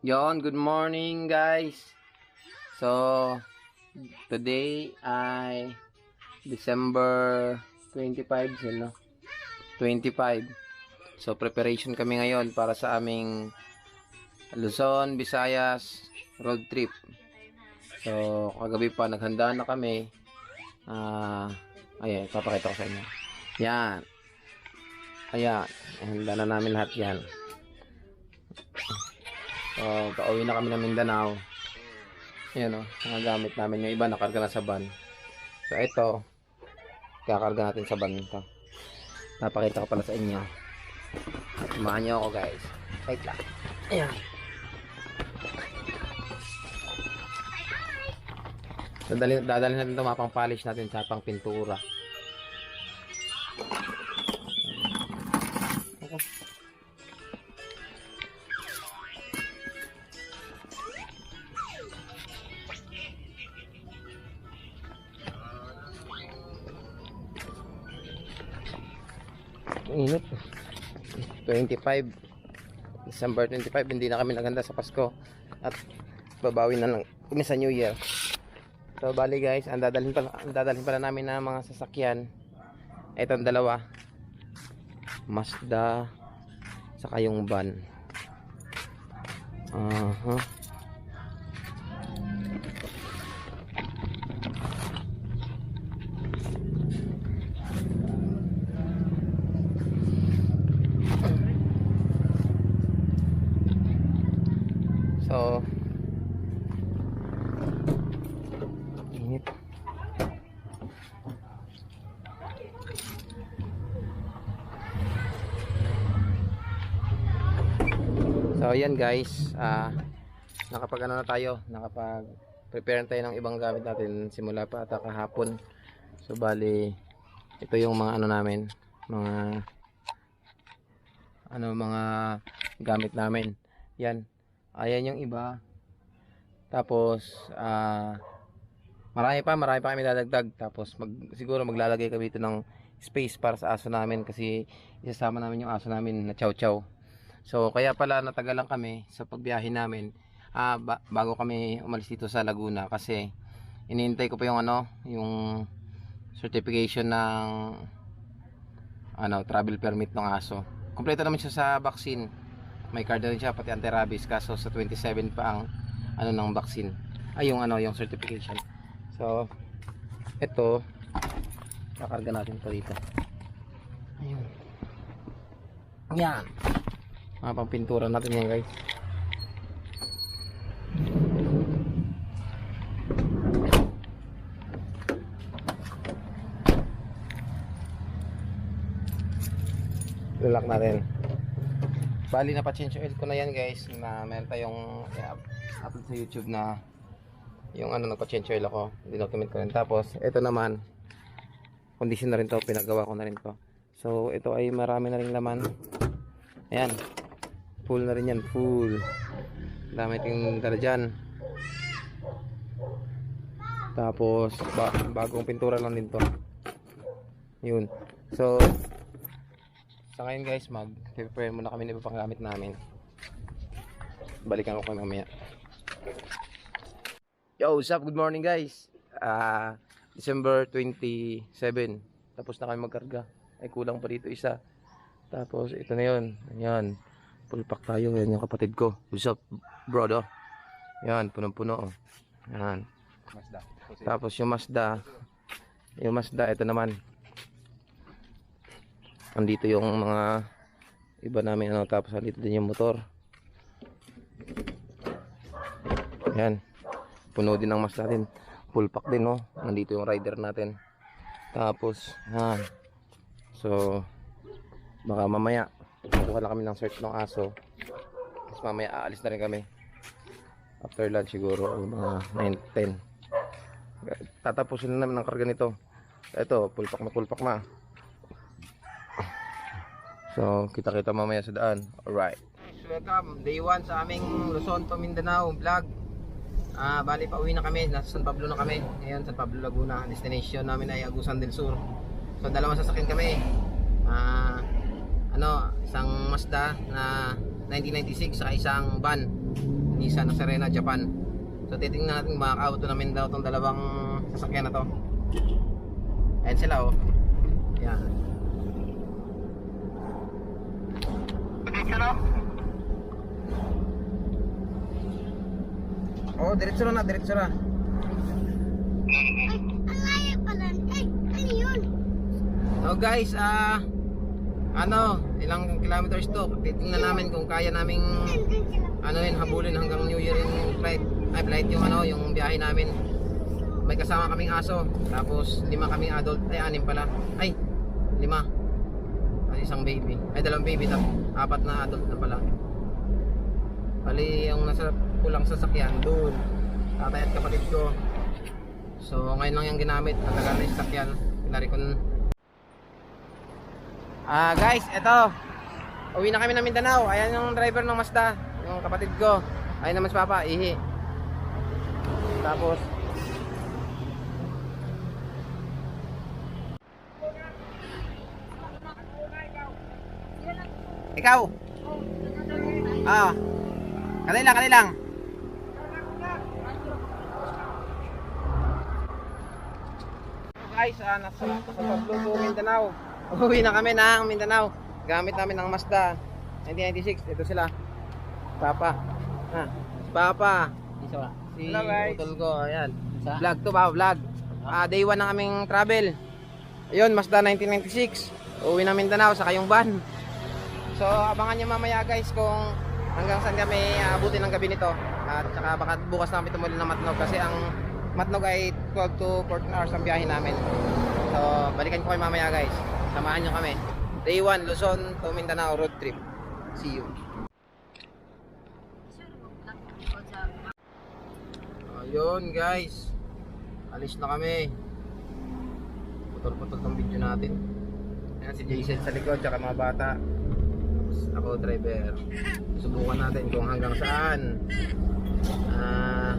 Yon, good morning guys. So, today ay December 25, sino? 25. So, preparation kami ngayon para sa aming Luzon, Visayas road trip. So, kagabi pa naghanda na kami. Ah, ayan, papakita ko sa inyo. Yan. Ayan, handa na namin lahat yan. So, pauwi na kami ng Mindanao. Ayan o, mga gamit namin. Yung iba nakarga na sa van. So, ito, kakarga natin sa van ito. Napakita ko pala sa inyo. Samahan niyo ako guys. Wait lang. Ayan. Dadalhin, dadalhin natin ito mapang polish natin sa pang pintura. Init. 25. December 25, hindi na kami naganda sa Pasko. At babawi na lang kami sa New Year. So, bali guys, ang dadalhin pala, ang dadalhin pala namin ng mga sasakyan. Itong dalawa. Mazda. Saka yung van. Aha. So, init. So, ayan guys, ah nakapag ano na tayo, nakapag prepare tayo ng ibang gamit natin simula pa at kahapon. So, bali, ito yung mga ano namin, mga ano, mga gamit namin. Yan, ayan yung iba. Tapos, ah marami pa, marami pa kami dadagdag. Tapos, mag, siguro maglalagay kami ito ng space para sa aso namin kasi isasama namin yung aso namin na chow chow. So, kaya pala natagalan kami sa pagbiyahe namin ah, ba- bago kami umalis dito sa Laguna kasi inintay ko pa yung ano, yung certification ng ano, travel permit ng aso. Kompleto naman siya sa vaccine. May card na rin siya pati anti-rabies kaso sa 27 pa ang ano ng vaccine. Ay yung ano, yung certification. So, ito kakarga natin to dito. Ayun. Yan. Mga pampintura natin yan guys. Lulak natin. Bali na pa-change oil ko na yan guys na meron tayong i-upload sa YouTube na yung ano nagpa-change oil ako. Dinocument ko rin. Tapos ito naman condition na rin to. Pinagawa ko na rin to. So ito ay marami na rin laman. Ayan. Full na rin yan. Full. Dami ting dala dyan. Tapos ba bagong pintura lang din to. Yun. So sa ngayon guys, mag-prepare muna kami ng iba pang gamit namin. Balikan ko kayo mamaya. Yo, what's up? Good morning guys. Ah, December 27. Tapos na kami magkarga. Ay kulang pa dito isa. Tapos ito na 'yon. Ayan. Full pack tayo. Yan yung kapatid ko. What's up, brother? Yan, punong-puno. Oh. Yan. Tapos yung Mazda, yung Mazda, ito naman. Andito yung mga iba namin ano, tapos andito din yung motor. Yan. Puno din ang Mazda din. Full pack din, no. Nandito yung rider natin. Tapos, yan. So, baka mamaya, kukuha lang kami ng search ng aso. Tapos mamaya aalis na rin kami. After lunch siguro, mga 9, 10 tatapusin na namin ang karga nito. Ito pulpak na pulpak na. So kita kita mamaya sa daan. Alright. Welcome. Day 1 sa aming Luzon to Mindanao vlog. Ah bali pa uwi na kami. Nasa San Pablo na kami. Ngayon San Pablo Laguna. Destination namin ay Agusan del Sur. So dalawang sasakyan kami. Ah ano isang Mazda na 1996 sa isang van Nissan na Serena, Japan. So titingnan natin makaka-auto namin daw itong dalawang sasakyan na to. Ayan sila oh. Yan. Oh, diretso na, diretso na. Ang layo pala. Ay, ano yun? So guys, ah ano, ilang kilometers to? Titingnan namin kung kaya naming ano yun, habulin hanggang New Year yung flight. Ay, flight yung ano, yung biyahe namin. May kasama kaming aso. Tapos lima kaming adult. Ay, anim pala. Ay, lima. Ay, isang baby. Ay, dalawang baby. Tap, apat na adult na pala. Bali, yung nasa pulang sasakyan, doon. Tatay at kapatid ko. So, ngayon lang yung ginamit. Matagal na yung sasakyan. Pinari ko Ah, guys, eto. Uwi na kami ng Mindanao. Ayan yung driver ng Mazda, yung kapatid ko. Ayun naman si Papa, ihi. Tapos Ikaw. Ah. Kali lang, kali lang. Guys, ah, nasa sa Pablo Mindanao. Uwi na kami ng Mindanao. Gamit namin ng Mazda 1996. Ito sila. Papa. Ah, si Papa. Si Hello, guys. utol ko. Ayan. Vlog to ba? Vlog. Ah, day 1 ng aming travel. Ayun, Mazda 1996. Uwi ng Mindanao sa kayong van. So, abangan nyo mamaya guys kung hanggang saan kami aabutin ng gabi nito. At saka baka bukas na kami tumuli ng Matnog kasi ang Matnog ay 12 to 14 hours ang biyahe namin. So, balikan ko kayo mamaya guys. Samahan nyo kami. Day 1, Luzon to Mindanao road trip. See you. Ayun guys. Alis na kami. Putol-putol tong video natin. Ayan si Jason sa likod tsaka mga bata. Ako driver. Subukan natin kung hanggang saan ah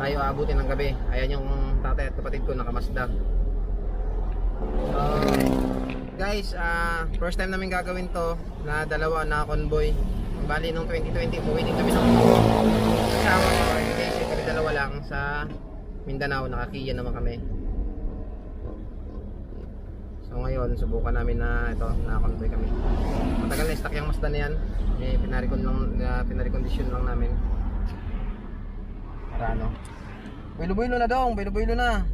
tayo aabutin ng gabi. Ayan yung tatay at kapatid ko nakamasda. Guys, ah first time namin gagawin to na dalawa na convoy. Bali nung 2020, umuwi din kami ng kasama ko. Kasi kami dalawa lang sa Mindanao, nakakiya naman kami. So ngayon, subukan namin na ito, na-convoy kami. Matagal na stock yung Mazda na yan. Eh, pinarikon lang, uh, pinarikondisyon lang namin. Para ano. Builo-builo na dong, builo-builo na.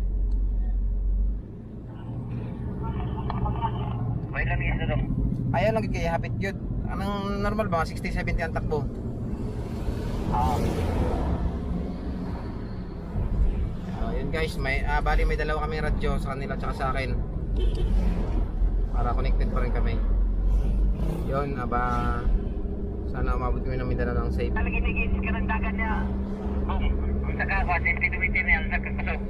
Kami isa dong. Ayaw lang kaya hapit yun. Anong normal ba? 60-70 ang takbo. Ah, Oh, yun guys, may ah, bali may dalawa kaming radyo sa kanila tsaka sa akin. Para connected pa rin kami. Yun, aba sana umabot kami ng Mindanao ng safe. talagin-igis ka ng dagat niya. Bum, kung saka ako, sentimeter na yan, nagkakasok.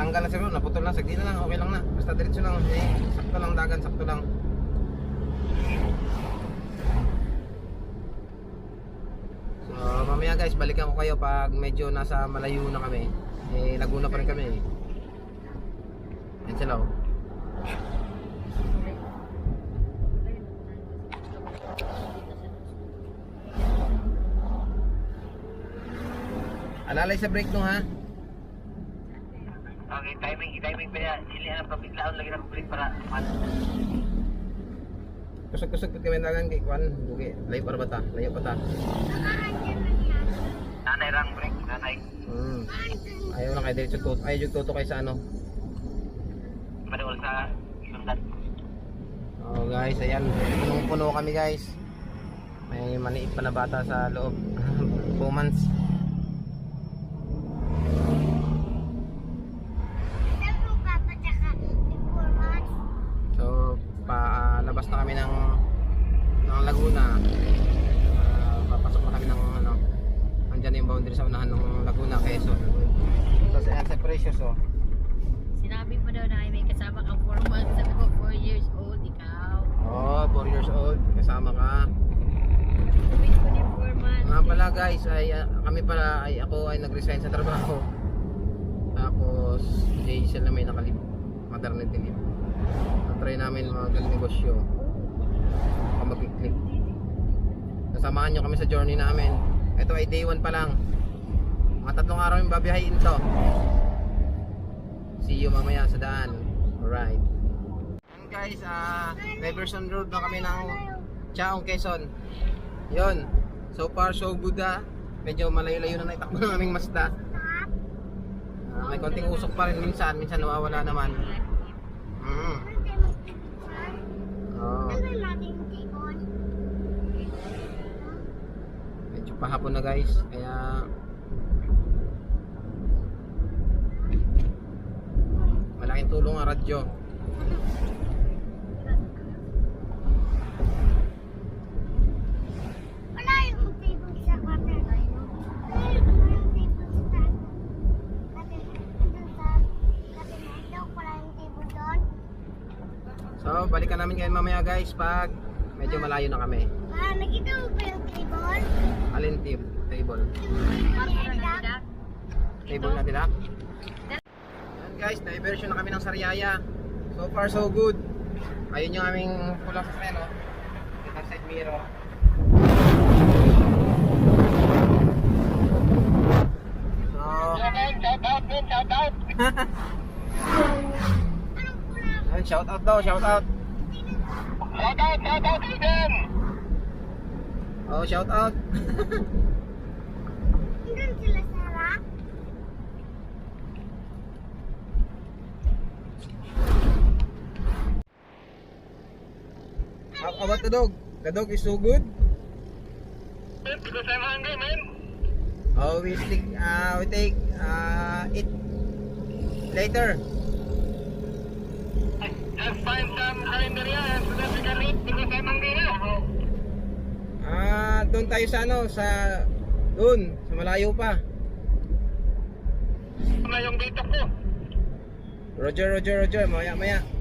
Tanggal na siguro, naputol na, sagdi na lang, okay lang na. Basta diretso lang, eh, sakto lang dagan, sakto lang. So, mamaya guys, balikan ko kayo pag medyo nasa malayo na kami. Eh, Laguna pa rin kami. eh. Yan sila oh. Alalay sa brake nung ha. Timing, timing pa yan. Sili na pabiglaon lagi ng break para man. Kusog-kusog pud kami dagan kay Kwan. Dugi, layo para bata, layo pa ta. Nanay rang break, nanay. Hmm. Ayaw lang kay diretso tuto. Ayaw yung tuto kay sa ano. Manuol sa sundan. Oh guys, ayan. Punong-puno kami guys. May maliit pa na bata sa loob. 2 months. Pero papa tsaka before months. So, palabas na kami ng ng Laguna. Ah, papasok na kami ng ano. Andiyan na yung boundary sa unahan ng Laguna, Quezon. So, ayan sa Precious oh. Sinabi mo daw na ay may kasama kang 4 months. Sabi ko 4 years old, ikaw. Oh, 4 years old. Kasama ka. Wait ko din 4 months. Nga pala guys, ay ah, kami pala ay ako ay nag-resign sa trabaho. Tapos Jason na may nakalip maternity leave. Try namin mag negosyo. Baka mag-click. Sasamahan nyo kami sa journey namin. Ito ay day 1 pa lang. Mga tatlong araw yung babiyahin to. See you mamaya sa daan. Alright. And guys, ah, Diversion Road na kami ng Chaong Quezon. Yun. So far, so good ah. Medyo malayo-layo na naitakbo ng aming Mazda. Ah, may konting usok pa rin minsan. Minsan nawawala naman. Oh, Ano medyo pahapon na guys. Kaya malaking tulong ang radyo. Wala yung table sa quarter. Wala yung table sa taas. Kasi doon sa kabinete, wala yung table doon. So, balikan namin ngayon mamaya guys pag medyo malayo na kami. Ah, nakita mo ba yung table? Alin tip? Table. Table na tila. Yan guys, diversion na kami ng Sariaya. So far so good. Ayun yung aming pulang sa seno. Kita side mirror. So, Shout out, shout out, shout out. Shout out daw, shout out. Shout out, shout out, Eden. Oh, shout out. Doon sila sa harap. How about the dog? The dog is so good. Because I'm hungry, man. Oh, we take uh, we take uh, it later. Just find some calendaria and so that we can eat because I'm hungry. Ah, doon tayo sa ano, sa doon, sa malayo pa. Ano yung dito ko? Roger, Roger, Roger, maya, maya. Yan?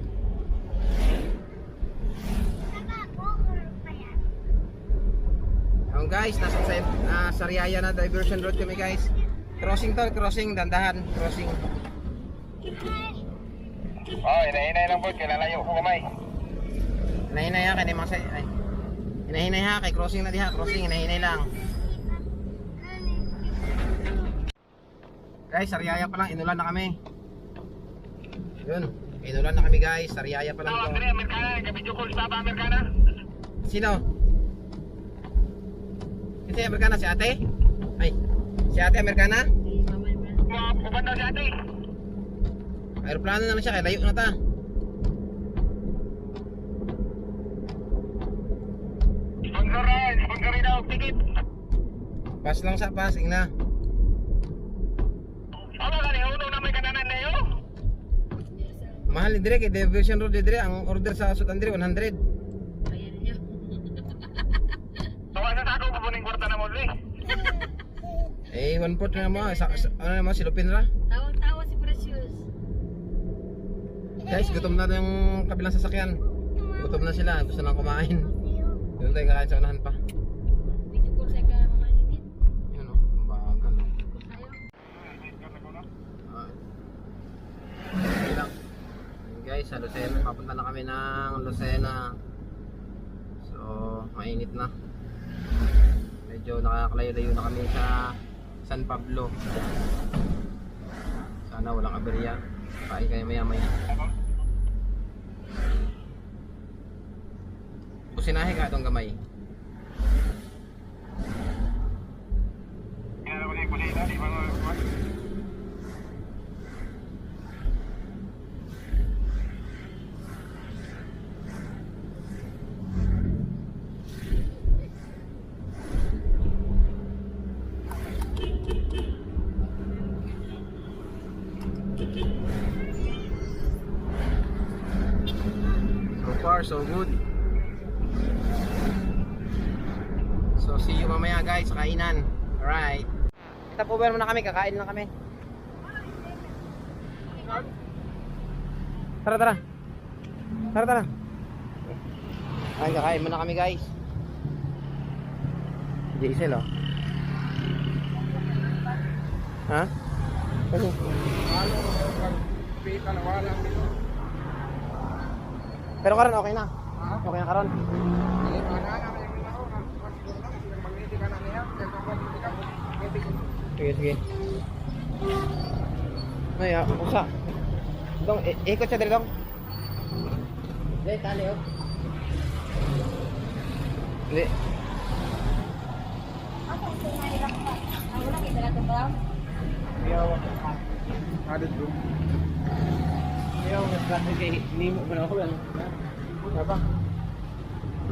Ang guys, nasa sa uh, Sariaya na diversion road kami guys. Crossing to, crossing, dandahan, crossing. Oh, inahinay lang po, kilalayo ko kamay. Hinahinay ha, kaya mga ay. Hinahinay ha, kay crossing na diha, crossing, hinahinay lang. Guys, Sariaya pa lang, inulan na kami. Yun, inulan na kami guys, Sariaya pa lang Tawag din, Amerikana, kabidyo ko sa Amerikana. Sino? Kasi Amerikana si ate? Ay, si ate Amerikana? Mga pupanda si ate. Aeroplano na lang siya, kaya layo na ta. Sponsor na, sponsor rin ako, ticket. Pass lang sa pass, na. Ano ka ni uno na may kananan na yun? Mahal ni Dire, kay Diversion Road ni Dire, ang order sa Sutan Dire, 100. Ayan niya. Tawa sa ako, kukunin kwarta na mo, eh. Eh, one port na mo, ano naman, silupin na. Guys, gutom na yung kabilang sasakyan. Gutom na sila, gusto nang kumain. Doon tayo kakain sa unahan pa. Yun o, ang bagal. oh. Tayo. Ah. Okay lang. Guys, sa Lucena, papunta na kami ng Lucena. So, mainit na. Medyo nakakalayo-layo na kami sa San Pablo. Sana walang aberya. Kain kayo maya-maya. Kusinahe ka itong gamay. So far, so good. So, see guys sa kainan. Alright. Kita po ba muna kami? Kakain lang kami. Tara, tara. Tara, tara. Ay, kakain muna kami guys. Diesel oh. Ha? Ano? Pero karon okay na. Okay na karon. Sige, sige. Ay, ah, usa. Dong, ikot siya dali dong. Dali, tali oh. Dali. Hadid bro. Ayaw, nagkasi kay Nimo ba na ako yan? Apa?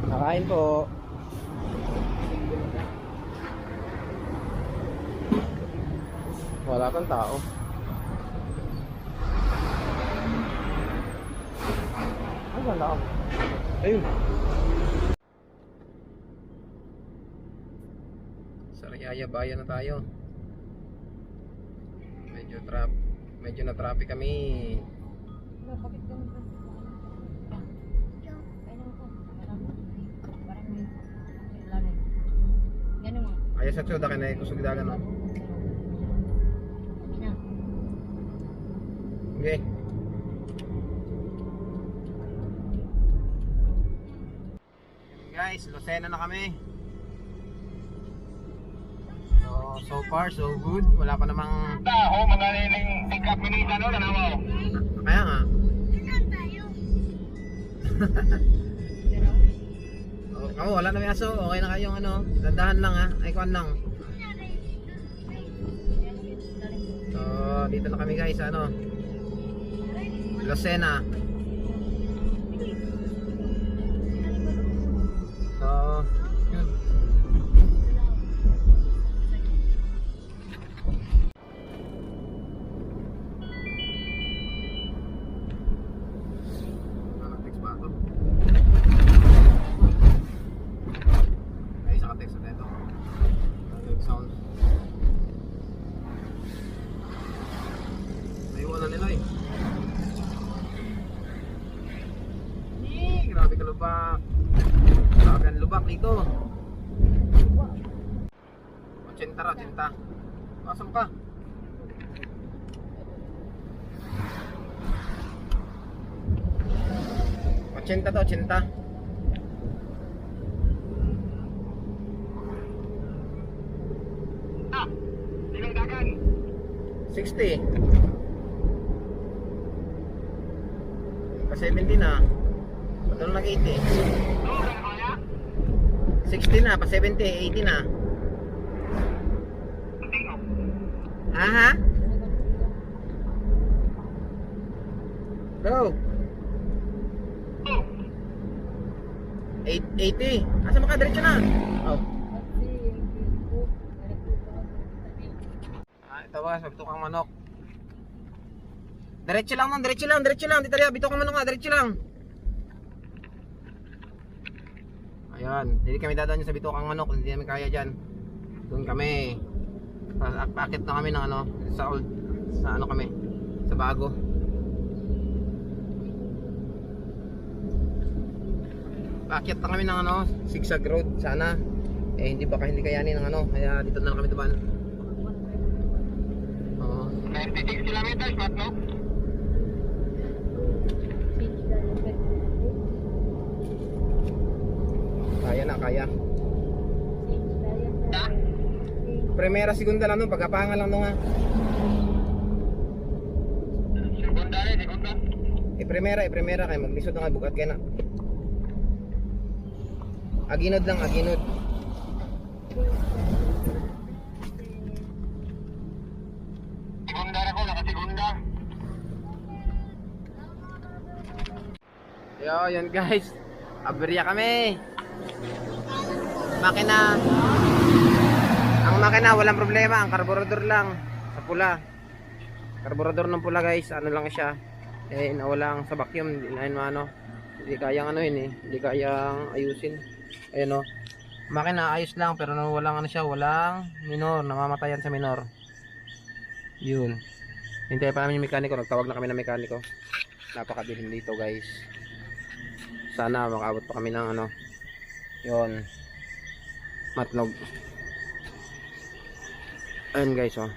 Nakain po. Wala kang tao. Ay, wala ako. Ayun. Sariaya bayan na tayo. Medyo trap medyo na traffic kami. Ka? Ganun mo. Ayos sa tsuda kay na kusog dagan no. Hindi na. Okay. Guys, Lucena na kami. So, so far so good. Wala pa namang Taho, magaling tingkap minita no, tanawa. kaya nga. Saan tayo? Pero, Oh, oh, wala na may aso. Okay na kayong ano. Dandahan lang ha. Ay, kuan lang. So, dito na kami guys, ano. Lucena. 80 to, 80. Sixty. Pa 70 na. Patulong nag 80. 60 na, pa 70, 80 na. Aha. Go. 80. Asa makadiretso na? Oh. Ah, ito ba, sa bitukang manok. Diretso lang man, diretso lang, diretso lang. Dito tayo, bitukang manok nga, diretso lang. Ayan, hindi kami dadaan sa bitukang manok, hindi namin kaya dyan. Doon kami. Pa- Paakit na kami ng ano, sa old, sa ano kami, sa bago. Paakyat na kami ng ano, zigzag road sana. Eh hindi baka hindi kayanin ng ano, kaya dito na lang kami dumaan. Oo. 96 kilometers, mat no? Kaya na, kaya. Ha? Primera, segunda lang no, pagkapangan lang no nga. Segunda rin, segunda. Eh primera, eh primera kay maglisod na nga bukat kaya na. Aginod lang, aginod. Segunda rin ako, naka-segunda. Yo, yun guys. Aberya kami. Makina. Ang makina walang problema, ang karburador lang sa pula. Karburador ng pula guys, ano lang siya. Eh nawala ang sa vacuum, hindi na yun ano. Hindi kayang ano yun eh, hindi kayang ayusin. Ayun oh. Makina ayos lang pero walang ano siya, walang minor, namamatayan sa minor. Yun. Hintay pa namin yung mekaniko, nagtawag na kami ng mekaniko. Napakadilim dito guys sana makaabot pa kami ng ano yon matlog ayun guys oh